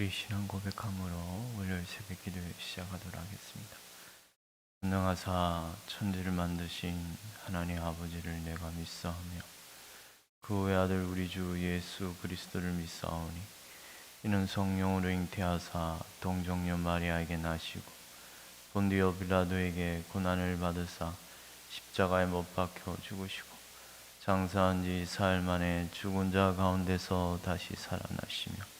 우리 신앙 고백함으로 월요일 새벽 기도 시작하도록 하겠습니다. 전능하사 천지를 만드신 하나님 아버지를 내가 믿사하며 그 외 아들 우리 주 예수 그리스도를 믿사오니 이는 성령으로 잉태하사 동정녀 마리아에게 나시고 본디오 빌라도에게 고난을 받으사 십자가에 못 박혀 죽으시고 장사한 지 사흘 만에 죽은 자 가운데서 다시 살아나시며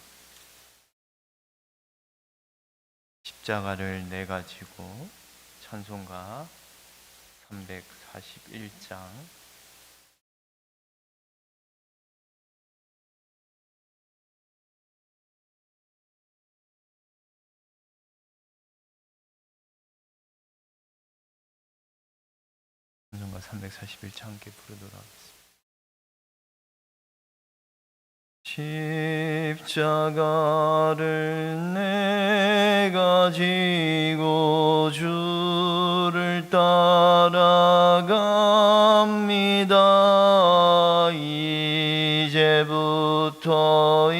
십자가를 내 가지고 찬송가 341장. 찬송가 341장 함께 부르도록 십자가를 내가 지고 주를 따라갑니다. 이제부터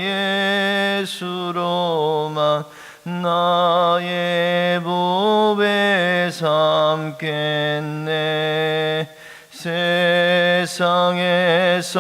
예수로만 나의 보배 삼겠네 세상에서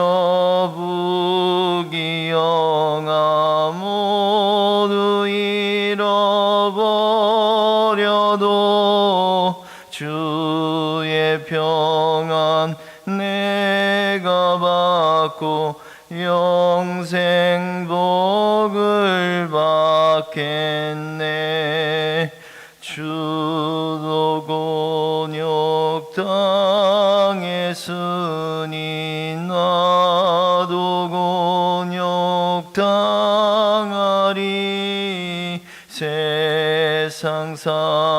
당했으니 나도 곤욕 당하리 세상 사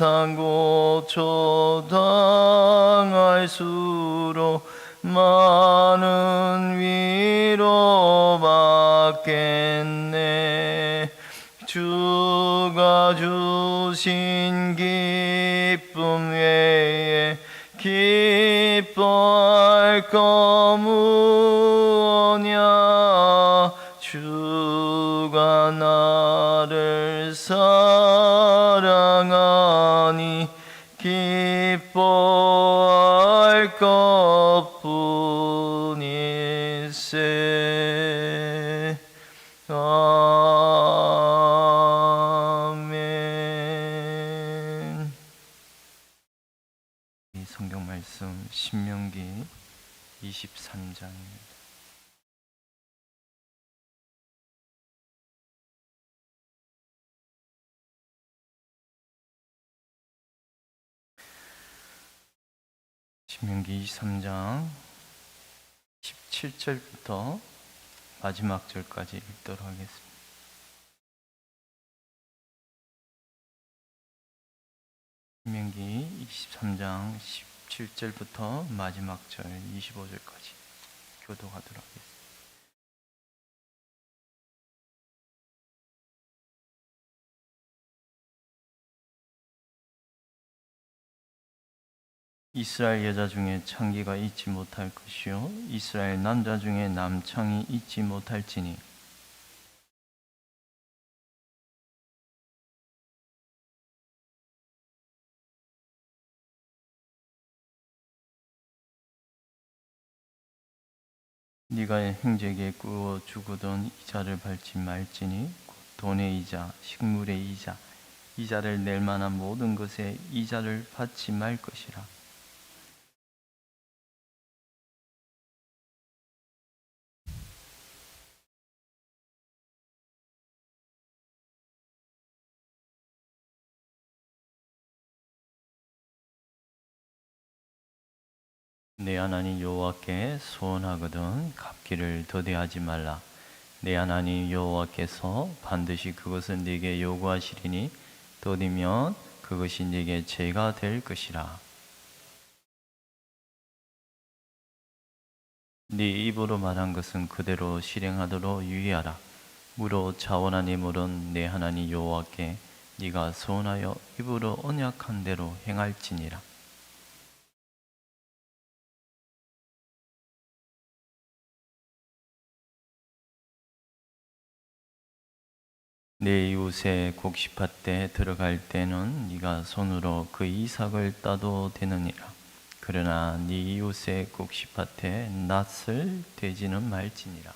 상 고초 당 성경 말씀 신명기 23장입니다. 신명기 23장 17절부터 마지막 절까지 읽도록 하겠습니다. 신명기 23장 17절부터 마지막 절 25절까지 교도하도록 하겠습니다. 이스라엘 여자 중에 창기가 있지 못할 것이요 이스라엘 남자 중에 남창이 있지 못할지니 네가 행제에 꾸어 주거든 이자를 밟지 말지니 곧 돈의 이자 식물의 이자 이자를 낼 만한 모든 것에 이자를 받지 말 것이라 내 하나님 여호와께 소원하거든 갚기를 더디하지 말라. 내 하나님 여호와께서 반드시 그것을 네게 요구하시리니 더디면 그것이 네게 죄가 될 것이라. 네 입으로 말한 것은 그대로 실행하도록 유의하라. 무로 자원한 힘으로는 내 하나님 여호와께 네가 소원하여 입으로 언약한 대로 행할지니라. 내 이웃의 곡식밭에 들어갈 때는 네가 손으로 그 이삭을 따도 되느니라. 그러나 네 이웃의 곡식밭에 낫을 대지는 말지니라.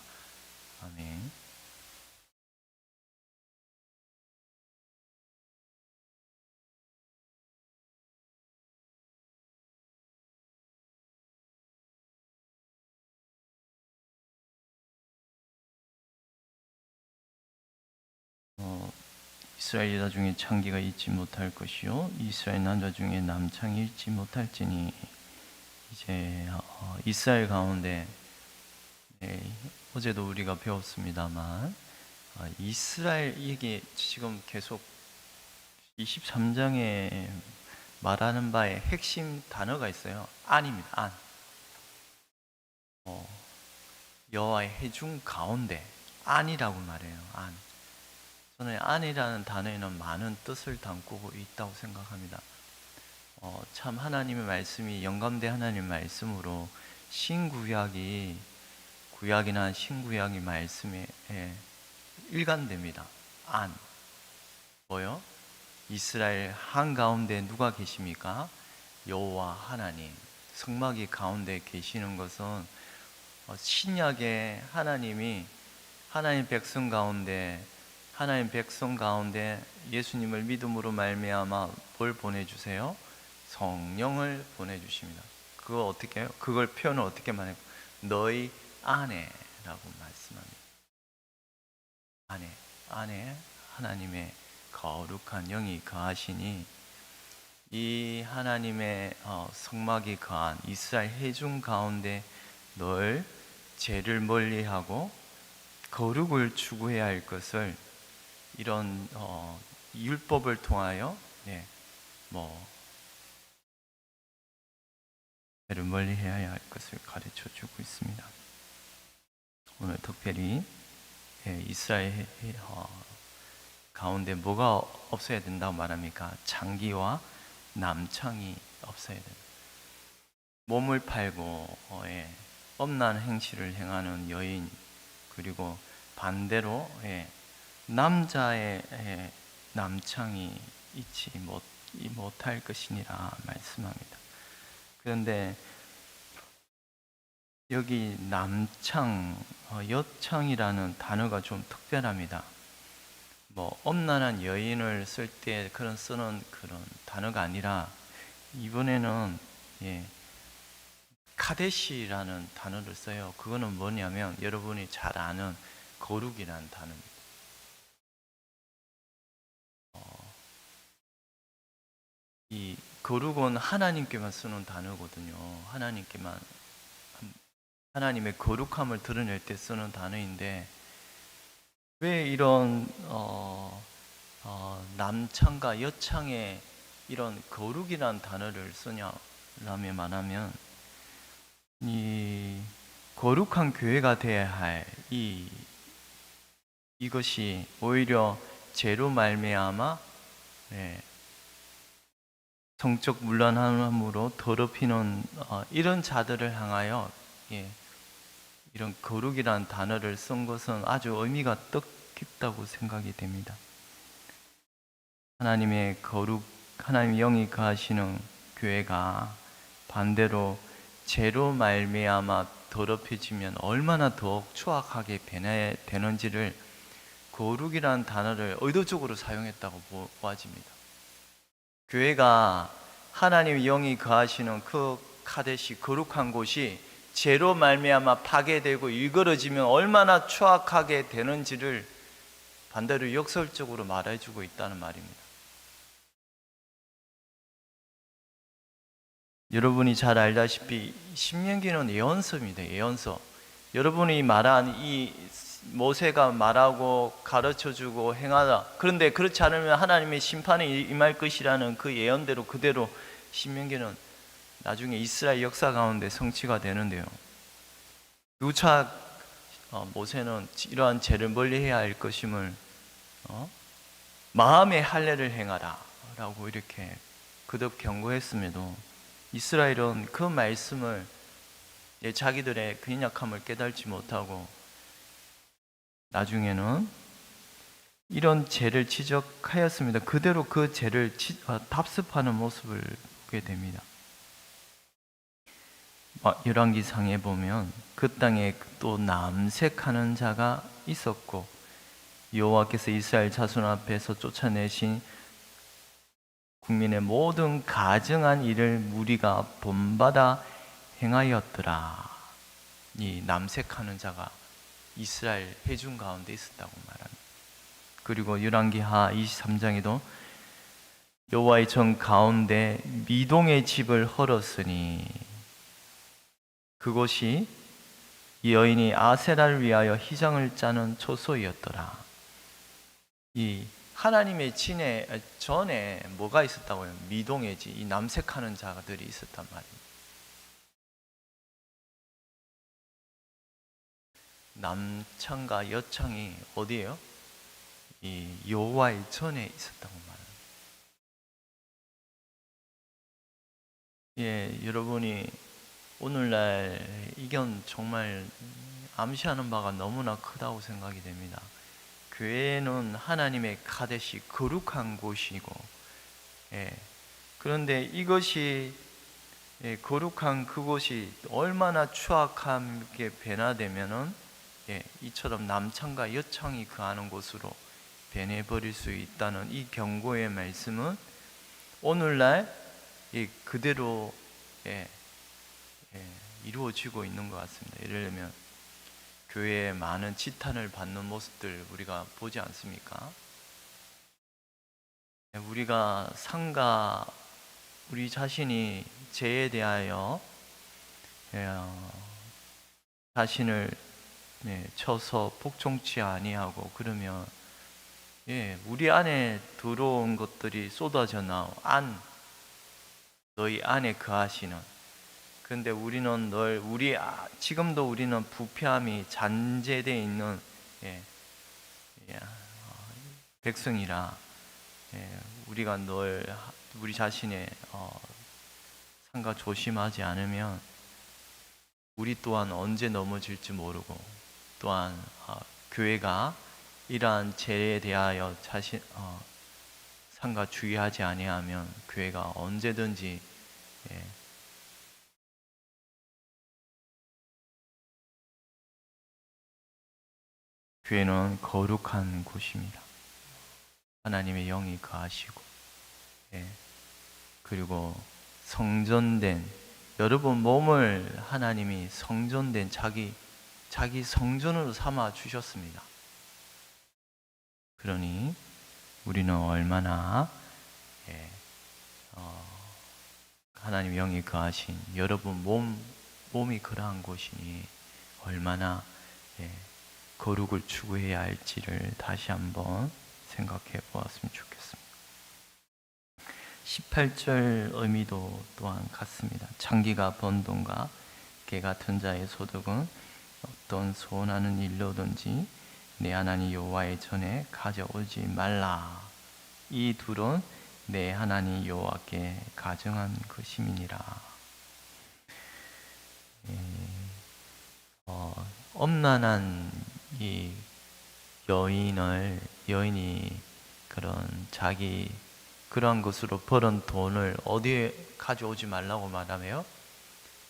아멘. 이스라엘 여자 중에 창기가 있지 못할 것이요 이스라엘 남자 중에 남창이 있지 못할지니 이제 어, 이스라엘 가운데 네, 어제도 우리가 배웠습니다만 어, 이스라엘 이게 지금 계속 23장에 말하는 바에 핵심 단어가 있어요. 안입니다. 안. 어, 여호와의 해중 가운데 안이라고 말해요. 안. 저는 안이라는 단어에는 많은 뜻을 담고 있다고 생각합니다. 어, 참 하나님의 말씀이 영감대 하나님의 말씀으로 신구약이 구약이나 신구약이 말씀에 예, 일관됩니다. 안 뭐요? 이스라엘 한 가운데 누가 계십니까? 여호와 하나님 성막이 가운데 계시는 것은 어, 신약의 하나님이 하나님 백성 가운데 하나님 백성 가운데 예수님을 믿음으로 말미암아 뭘 보내주세요? 성령을 보내주십니다. 그거 어떻게 해요? 그걸 표현을 어떻게 말해요? 너희 안에라고 말씀합니다. 안에, 안에 하나님의 거룩한 영이 거하시니 이 하나님의 어, 성막이 거한 이스라엘 회중 가운데 늘 죄를 멀리하고 거룩을 추구해야 할 것을 이런 어, 율법을 통하여 네, 뭐 죄를 멀리해야 할 것을 가르쳐 주고 있습니다. 오늘 특별히 예, 이스라엘 어, 가운데 뭐가 없어야 된다고 말합니까? 장기와 남창이 없어야 된다. 몸을 팔고 어, 예, 엄난 행실을 행하는 여인 그리고 반대로 예, 남자의 예, 남창이 있지 못, 못할 것이니라 말씀합니다. 그런데 여기 남창, 어, 여창이라는 단어가 좀 특별합니다. 뭐 엄난한 여인을 쓸 때 그런 쓰는 그런 단어가 아니라 이번에는 예, 카데시라는 단어를 써요. 그거는 뭐냐면 여러분이 잘 아는 거룩이라는 단어입니다. 이 거룩은 하나님께만 쓰는 단어거든요. 하나님께만 하나님의 거룩함을 드러낼 때 쓰는 단어인데 왜 이런 어, 어, 남창과 여창에 이런 거룩이라는 단어를 쓰냐라면 말하면 이 거룩한 교회가 되어야 할 이 이것이 오히려 죄로 말미암아 예, 성적 물란함으로 더럽히는 어, 이런 자들을 향하여 예, 이런 거룩이라는 단어를 쓴 것은 아주 의미가 뜻깊다고 생각이 됩니다. 하나님의 거룩, 하나님의 영이 거하시는 교회가 반대로 죄로 말미암아 더럽혀지면 얼마나 더욱 추악하게 변해 되는지를 거룩이라는 단어를 의도적으로 사용했다고 보- 보아집니다. 교회가 하나님의 영이 거하시는 그 카데시 거룩한 곳이 죄로 말미암아 파괴되고 일그러지면 얼마나 추악하게 되는지를 반대로 역설적으로 말해주고 있다는 말입니다. 여러분이 잘 알다시피 신명기는 예언서입니다. 예언서. 여러분이 말한 이 모세가 말하고 가르쳐주고 행하다. 그런데 그렇지 않으면 하나님의 심판이 임할 것이라는 그 예언대로 그대로 신명기는 나중에 이스라엘 역사 가운데 성취가 되는데요. 누차 어, 모세는 이러한 죄를 멀리해야 할 것임을 어? 마음의 할례를 행하라라고 이렇게 그듭 경고했음에도 이스라엘은 그 말씀을 예, 자기들의 그 연약함을 깨달지 못하고 나중에는 이런 죄를 지적하였습니다. 그대로 그 죄를 치- 아, 답습하는 모습을 보게 됩니다. 아, 열왕기상에 보면 그 땅에 또 남색하는 자가 있었고 여호와께서 이스라엘 자손 앞에서 쫓아내신 국민의 모든 가증한 일을 무리가 본받아 행하였더라. 이 남색하는 자가 이스라엘 회중 가운데 있었다고 말합니다. 그리고 열왕기하 23장에도 여호와의 정 가운데 미동의 집을 헐었으니 그곳이 이 여인이 아세라를 위하여 희장을 짜는 초소이었더라. 이 하나님의 진에 전에 뭐가 있었다고요? 미동의 지, 이 남색하는 자들이 있었단 말입니다. 남창과 여창이 어디예요? 이 여호와의 전에 있었다고 말합니다. 예, 여러분이 오늘날 이견 정말 암시하는 바가 너무나 크다고 생각이 됩니다. 교회는 하나님의 카데시 거룩한 곳이고, 예, 그런데 이것이 예, 거룩한 그곳이 얼마나 추악하게 변화되면은 예, 이처럼 남창과 여창이 그하는 곳으로 변해버릴 수 있다는 이 경고의 말씀은 오늘날 이 그대로 예, 예, 이루어지고 있는 것 같습니다. 예를 들면 교회에 많은 지탄을 받는 모습들 우리가 보지 않습니까? 예, 우리가 상가 우리 자신이 죄에 대하여 예, 어, 자신을 네, 쳐서 복종치 아니하고 그러면 예, 우리 안에 들어온 것들이 쏟아져 나오 안 너희 안에 거하시는. 근데 우리는 널 우리 아- 지금도 우리는 부패함이 잔재되어 있는 예, 예, 어, 백성이라 예, 우리가 널 하- 우리 자신의 어, 상가 조심하지 않으면 우리 또한 언제 넘어질지 모르고 또한 어, 교회가 이러한 죄에 대하여 자신 어, 상가 주의하지 아니하면 교회가 언제든지 예, 교회는 거룩한 곳입니다. 하나님의 영이 거하시고 예, 그리고 성전된 여러분 몸을 하나님이 성전된 자기 자기 성전으로 삼아 주셨습니다. 그러니 우리는 얼마나 예, 어, 하나님 영이 거하신 여러분 몸 몸이 그러한 곳이니 얼마나 예, 거룩을 추구해야 할지를 다시 한번 생각해 보았으면 좋겠습니다. 18절 의미도 또한 같습니다. 장기가 번 돈과 개 같은 자의 소득은 어떤 소원하는 일로든지 내 하나님 여호와의 전에 가져오지 말라. 이 둘은 내 하나님 여호와께 가증한 것임이니라. 예, 어, 엄난한 이 여인을 여인이 그런 자기 그러한 것으로 벌은 돈을 어디에 가져오지 말라고 말하며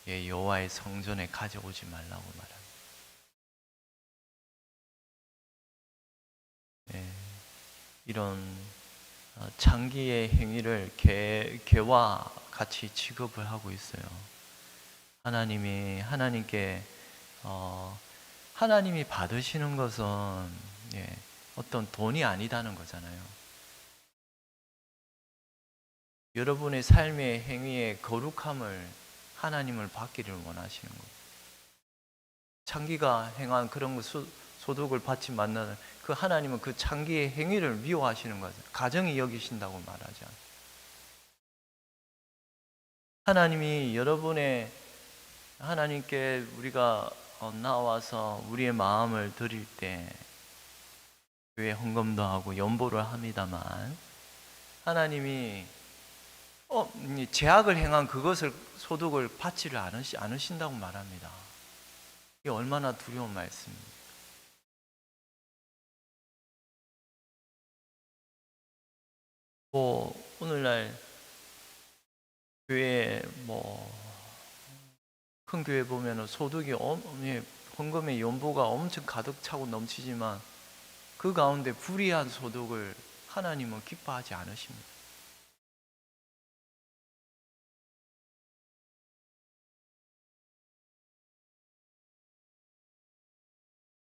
예, 여호와의 성전에 가져오지 말라고 말합니다. 이런 어, 장기의 행위를 개, 개와 같이 취급을 하고 있어요. 하나님이 하나님께 어, 하나님이 받으시는 것은 예, 어떤 돈이 아니다는 거잖아요. 여러분의 삶의 행위의 거룩함을 하나님을 받기를 원하시는 거예요. 창기가 행한 그런 거 소, 소득을 받지 만나는 그 하나님은 그 창기의 행위를 미워하시는 거죠. 가정이 여기신다고 말하지 않아요. 하나님이 여러분의 하나님께 우리가 어, 나와서 우리의 마음을 드릴 때 교회 헌금도 하고 연보를 합니다만 하나님이 어, 이 제약을 행한 그것을 소득을 받지를 않으신다고 말합니다. 이게 얼마나 두려운 말씀입니까? 뭐 오늘날 교회 뭐 큰 교회 보면은 소득이 헌금의 연보가 엄청 가득 차고 넘치지만 그 가운데 불이한 소득을 하나님은 기뻐하지 않으십니다.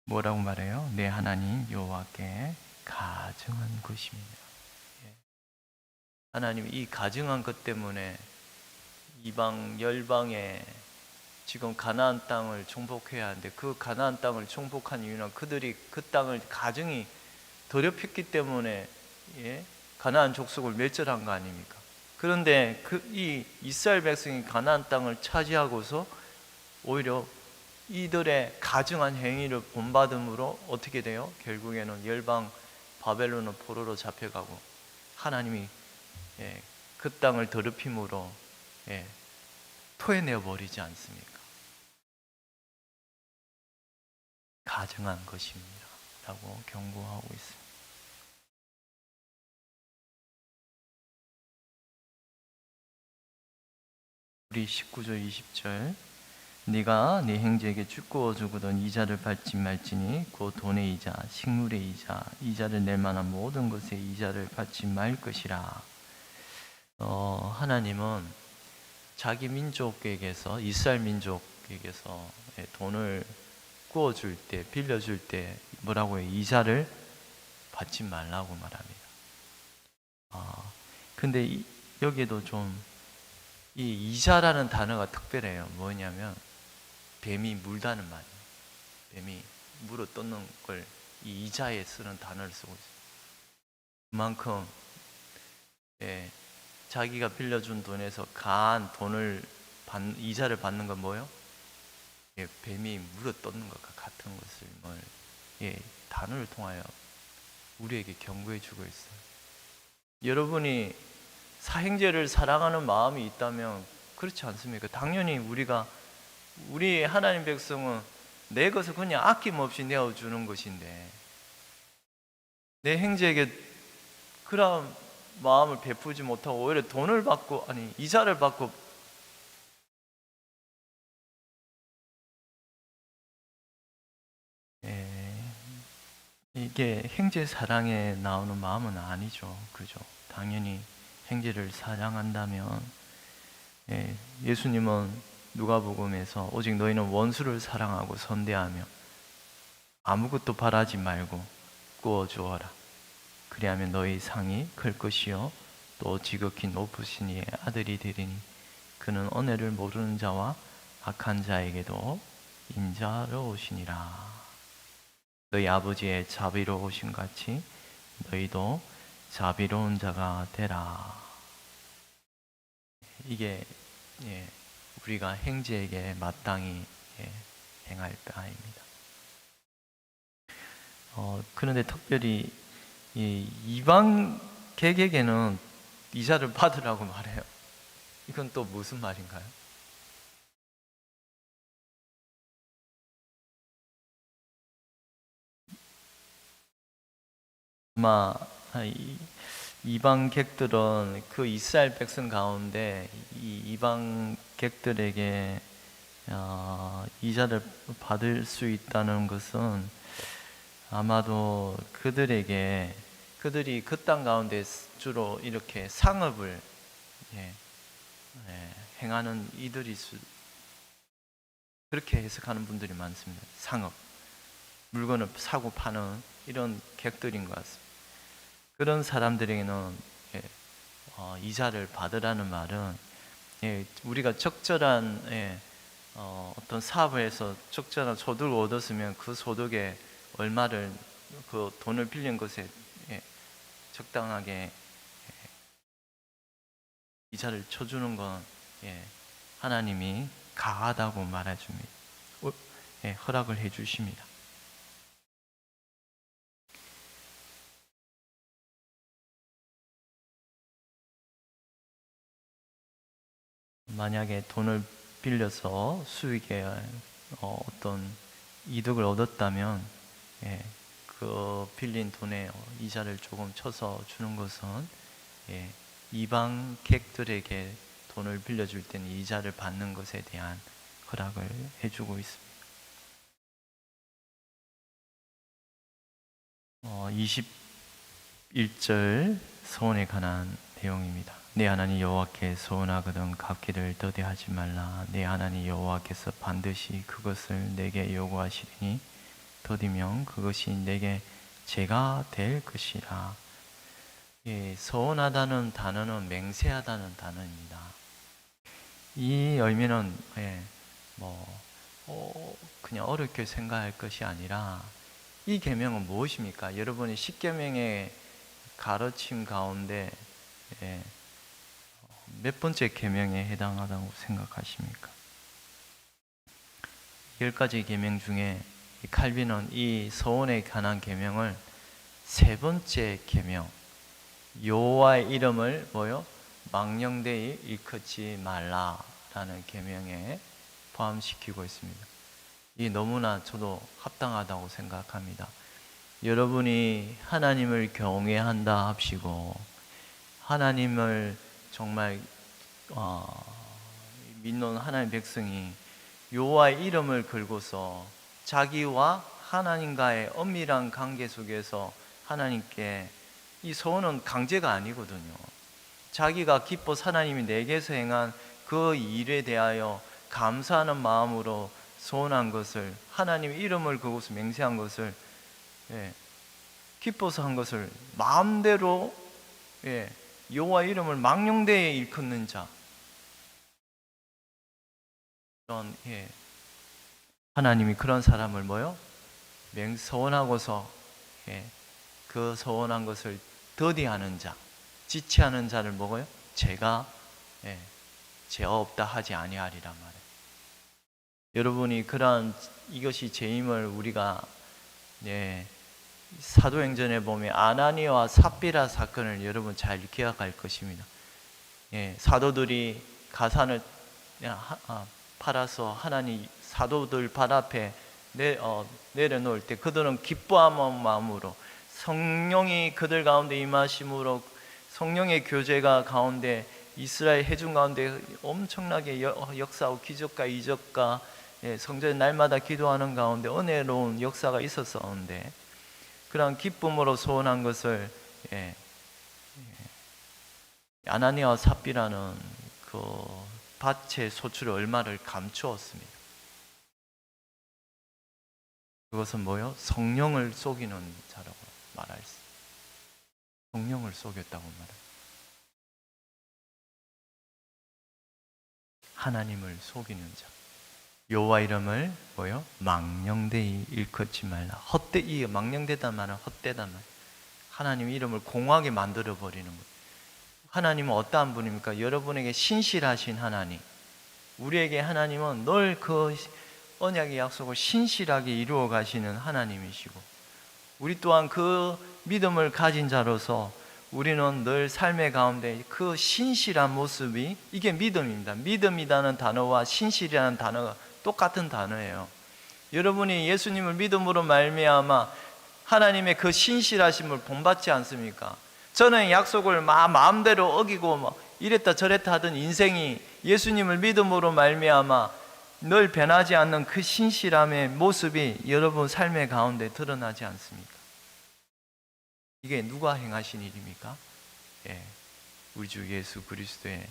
뭐라고 말해요? 내 하나님 여호와께 가증한 것입니다. 예. 하나님 이 가증한 것 때문에 이방 열방에 지금 가나안 땅을 정복해야 하는데 그 가나안 땅을 정복한 이유는 그들이 그 땅을 가증이 더럽혔기 때문에 예? 가나안 족속을 멸절한 거 아닙니까? 그런데 그 이 이스라엘 백성이 가나안 땅을 차지하고서 오히려 이들의 가증한 행위를 본받음으로 어떻게 돼요? 결국에는 열방 바벨론의 포로로 잡혀가고 하나님이 예, 그 땅을 더럽힘으로 예, 토해내어 버리지 않습니까? 가증한 것입니다. 라고 경고하고 있습니다. 우리 19절 20절 네가 네 형제에게 주고 주거든 이자를 받지 말지니 곧 돈의 이자, 식물의 이자, 이자를 낼 만한 모든 것의 이자를 받지 말 것이라. 어, 하나님은 자기 민족에게서 이스라엘 민족에게서 돈을 구워줄 때, 빌려줄 때 뭐라고 해요? 이자를 받지 말라고 말합니다. 아, 근데 이, 여기에도 좀 이 이자라는 단어가 특별해요. 뭐냐면 뱀이 물다는 말이에요. 뱀이 물어 뜯는 걸 이 이자에 쓰는 단어를 쓰고 있어요. 그만큼 예, 자기가 빌려준 돈에서 가한 돈을 받, 이자를 받는 건 뭐예요? 예, 뱀이 물어 뜯는 것과 같은 것을 뭘, 예, 단어를 통하여 우리에게 경고해 주고 있어요. 여러분이 사행제를 사랑하는 마음이 있다면 그렇지 않습니까? 당연히 우리가 우리 하나님 백성은 내 것을 그냥 아낌없이 내어주는 것인데 내 형제에게 그런 마음을 베푸지 못하고 오히려 돈을 받고 아니 이자를 받고 예, 이게 형제 사랑에 나오는 마음은 아니죠, 그죠? 당연히 형제를 사랑한다면 예, 예수님은 누가복음에서 오직 너희는 원수를 사랑하고 선대하며 아무것도 바라지 말고 구워 주어라. 그리하면 너희 상이 클 것이요 또 지극히 높으신 이의 아들이 되리니 그는 은혜를 모르는 자와 악한 자에게도 인자로우시니라. 너희 아버지의 자비로우신 같이 너희도 자비로운 자가 되라. 이게 예, 우리가 행제에게 마땅히 예, 행할 바입니다. 어, 그런데 특별히 이 이방객에게는 이자를 받으라고 말해요. 이건 또 무슨 말인가요? 아마 이- 이방객들은 그 이스라엘 백성 가운데 이 이방객들에게 어, 이자를 받을 수 있다는 것은 아마도 그들에게 그들이 그 땅 가운데 주로 이렇게 상업을 예, 예, 행하는 이들이 수, 그렇게 해석하는 분들이 많습니다. 상업 물건을 사고 파는 이런 객들인 것 같습니다. 그런 사람들에게는 예, 어, 이자를 받으라는 말은 예, 우리가 적절한 예, 어, 어떤 사업을 해서 적절한 소득을 얻었으면 그 소득의 얼마를 그 돈을 빌린 것에 예, 적당하게 예, 이자를 쳐주는 건 예, 하나님이 가하다고 말해줍니다. 어, 예, 허락을 해주십니다. 만약에 돈을 빌려서 수익에 어, 어떤 이득을 얻었다면 예, 그 빌린 돈에 이자를 조금 쳐서 주는 것은 예, 이방객들에게 돈을 빌려줄 때는 이자를 받는 것에 대한 허락을 해주고 있습니다. 어, 21절 소원에 관한 내용입니다. 내 하나님 여호와께 소원하거든 갚기를 더디하지 말라. 내 하나님 여호와께서 반드시 그것을 내게 요구하시리니 더디면 그것이 내게 죄가 될 것이라. 예, 서운하다는 단어는 맹세하다는 단어입니다. 이 의미는 예, 뭐 어, 그냥 어렵게 생각할 것이 아니라 이 계명은 무엇입니까? 여러분이 십계명의 가르침 가운데 예, 몇 번째 계명에 해당하다고 생각하십니까? 열 가지 계명 중에 이 칼빈은 이 서원에 관한 계명을 세 번째 계명 여호와의 이름을 뭐요? 망령되이 일컫지 말라라는 계명에 포함시키고 있습니다. 이 너무나 저도 합당하다고 생각합니다. 여러분이 하나님을 경외한다 합시고 하나님을 정말 어, 믿는 하나님 백성이 여호와의 이름을 걸고서 자기와 하나님과의 엄밀한 관계 속에서 하나님께 이 소원은 강제가 아니거든요. 자기가 기뻐 하나님이 내게서 행한 그 일에 대하여 감사하는 마음으로 소원한 것을 하나님 이름을 그곳에 맹세한 것을 예, 기뻐서 한 것을 마음대로 예, 여호와 이름을 망령되에 일컫는 자 그런 예, 하나님이 그런 사람을 뭐요? 맹 서원하고서 예, 그 서원한 것을 더디하는 자, 지체하는 자를 먹어요? 제가 예, 죄 없다 하지 아니하리란 말이에요. 여러분이 그러한 이것이 죄임을 우리가 예, 사도행전에 보면 아나니와 삽비라 사건을 여러분 잘 기억할 것입니다. 예, 사도들이 가산을 하- 아, 팔아서 하나님 사도들 발 앞에 내, 어, 내려놓을 때 그들은 기뻐하는 마음으로 성령이 그들 가운데 임하심으로 성령의 교제가 가운데 이스라엘 해중 가운데 엄청나게 여- 역사하고 기적과 이적과 예, 성전 날마다 기도하는 가운데 은혜로운 역사가 있었었는데 그런 기쁨으로 소원한 것을 예, 예, 아나니아와 삽비라는 그 밭의 소출의 얼마를 감추었습니다. 그것은 뭐요? 성령을 속이는 자라고 말할 수. 성령을 속였다고 말합니다. 하나님을 속이는 자. 여호와 이름을 뭐요? 망령되이 일컫지 말라. 헛되 이 망령되다 말은 헛되다 말. 하나님 이름을 공하게 만들어 버리는 것. 하나님은 어떠한 분입니까? 여러분에게 신실하신 하나님. 우리에게 하나님은 늘 그 언약의 약속을 신실하게 이루어 가시는 하나님이시고 우리 또한 그 믿음을 가진 자로서 우리는 늘 삶의 가운데 그 신실한 모습이 이게 믿음입니다. 믿음이라는 단어와 신실이라는 단어가 똑같은 단어예요. 여러분이 예수님을 믿음으로 말미암아 하나님의 그 신실하심을 본받지 않습니까? 저는 약속을 마, 마음대로 어기고 막 이랬다 저랬다 하던 인생이 예수님을 믿음으로 말미암아 늘 변하지 않는 그 신실함의 모습이 여러분 삶의 가운데 드러나지 않습니까? 이게 누가 행하신 일입니까? 예, 우리 주 예수 그리스도의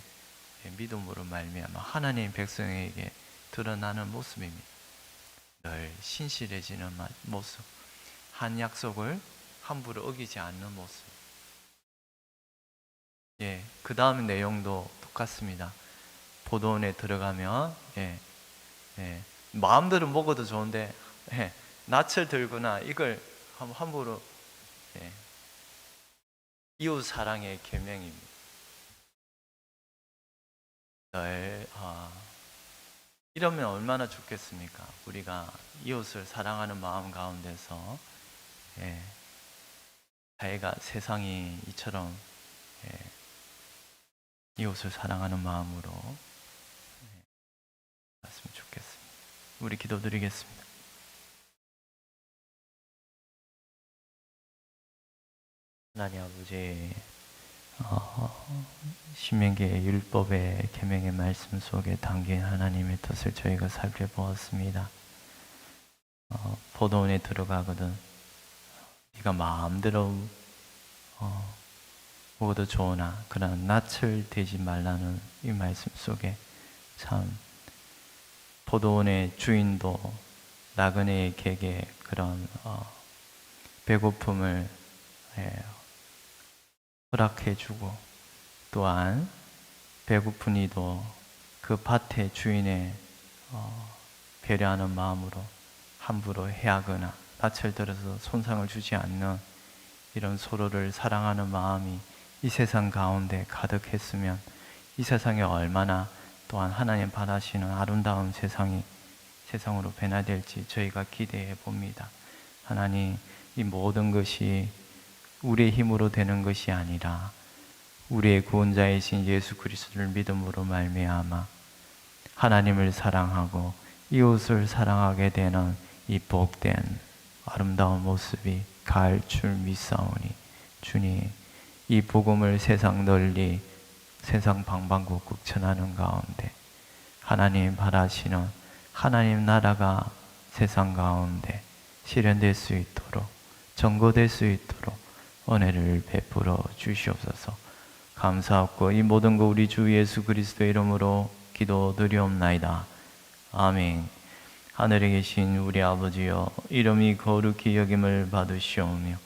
예, 믿음으로 말미암아 하나님 백성에게 드러나는 모습입니다. 늘 신실해지는 마- 모습, 한 약속을 함부로 어기지 않는 모습. 예, 그 다음 내용도 똑같습니다. 포도원에 들어가면 예, 예, 마음대로 먹어도 좋은데 예, 낯을 들거나 이걸 함- 함부로 예, 이웃 사랑의 계명입니다. 늘 아, 이러면 얼마나 좋겠습니까? 우리가 이웃을 사랑하는 마음 가운데서 예, 자기가 세상이 이처럼 예, 이웃을 사랑하는 마음으로 예, 갔으면 좋겠습니다. 우리 기도드리겠습니다. 하나님 아버지, 어, 신명기의 율법의 계명의 말씀 속에 담긴 하나님의 뜻을 저희가 살펴보았습니다. 어, 포도원에 들어가거든 네가 마음대로 어, 먹어도 좋으나 그러나 낯을 대지 말라는 이 말씀 속에 참 포도원의 주인도 나그네의 객에 그런 어, 배고픔을 예, 허락해주고 또한 배고픈 이도 그 밭의 주인의 어, 배려하는 마음으로 함부로 해하거나 낯을 들어서 손상을 주지 않는 이런 서로를 사랑하는 마음이 이 세상 가운데 가득했으면 이 세상에 얼마나 또한 하나님 바라시는 아름다운 세상이 세상으로 변화될지 저희가 기대해 봅니다. 하나님 이 모든 것이 우리의 힘으로 되는 것이 아니라 우리의 구원자이신 예수 그리스도를 믿음으로 말미암아 하나님을 사랑하고 이웃을 사랑하게 되는 이 복된 아름다운 모습이 가을 줄 믿사오니 주님 이 복음을 세상 널리 세상 방방곡곡 전하는 가운데 하나님 바라시는 하나님 나라가 세상 가운데 실현될 수 있도록 전거될 수 있도록 은혜를 베풀어 주시옵소서. 감사하고 이 모든 거 우리 주 예수 그리스도의 이름으로 기도드리옵나이다. 아멘. 하늘에 계신 우리 아버지여 이름이 거룩히 여김을 받으시오며